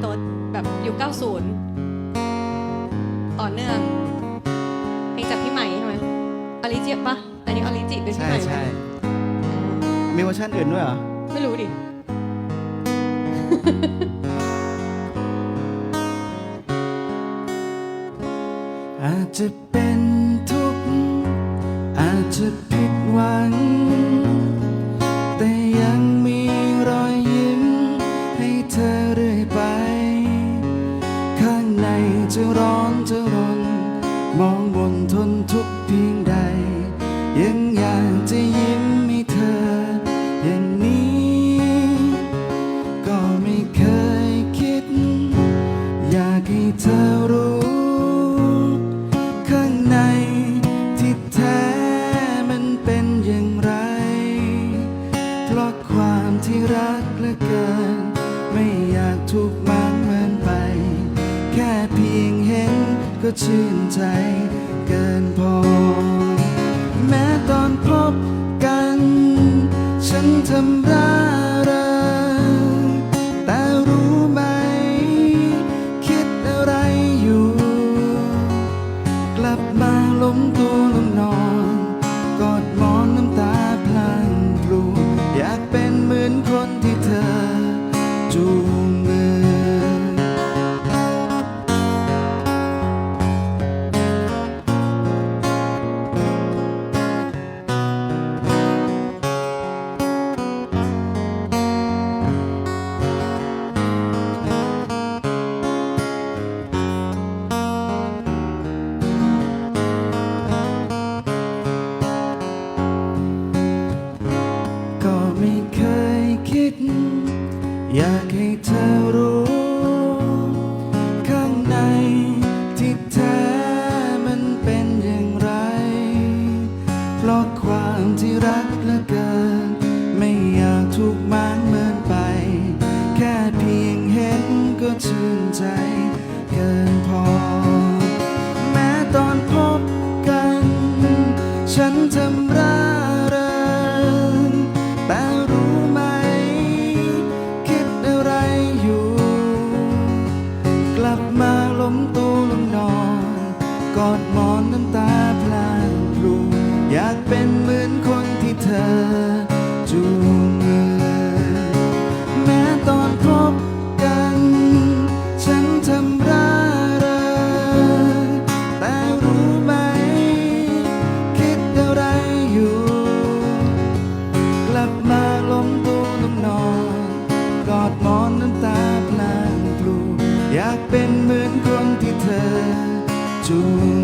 โต๊ดแบบยุค90 ต่อเนื่องเพลงจากพี่ใหม่ใช่ไหมออริจิปะอันนี้ออริจิเป็นพี่ใช่ใหม่ไหมใช่มีเวอร์ชันอื่นด้วยเหรอ ไม่รู้ดิ อาจจะเป็นทุกข์อาจจะผิดหวัง แต่ยังมีรอยยิ้มให้เธอเรื่อยไปข้างใน จะร้อนจะรน มองบนทนทุกเพียงใด ยังอยากจะยิ้มให้เธอ อย่างนี้ ก็ไม่เคยคิด อยากให้เธอรู้ ข้างในที่แท้มันเป็นอย่างไร เพราะความที่รักเหลือเกิน ไม่อยากถูกมางเหมินไป เพียงเห็นก็ชื่นใจเกินพอ แม้ตอนพบกัน ฉันทำร่าย อยากให้เธอรู้ ข้างในที่แท้มันเป็นอย่างไร เพราะความที่รักเหลือเกิน ไม่อยากถูกมางเมินไป แค่เพียงเห็นก็ชื่นใจเกินพอ แม้ตอนพบกัน ฉันทำ อดหมอนน้ำตาพลางพลูอยากเป็นเหมือนคนที่เธอจูงมือ แม้ตอนพบกัน ฉันทำร่าเริงแต่รู้ไหม คิดอะไรอยู่ กลับมาล้มตัวลงนอน กอดหมอนน้ำตาพลางพลูอยากเป็นเหมือน จู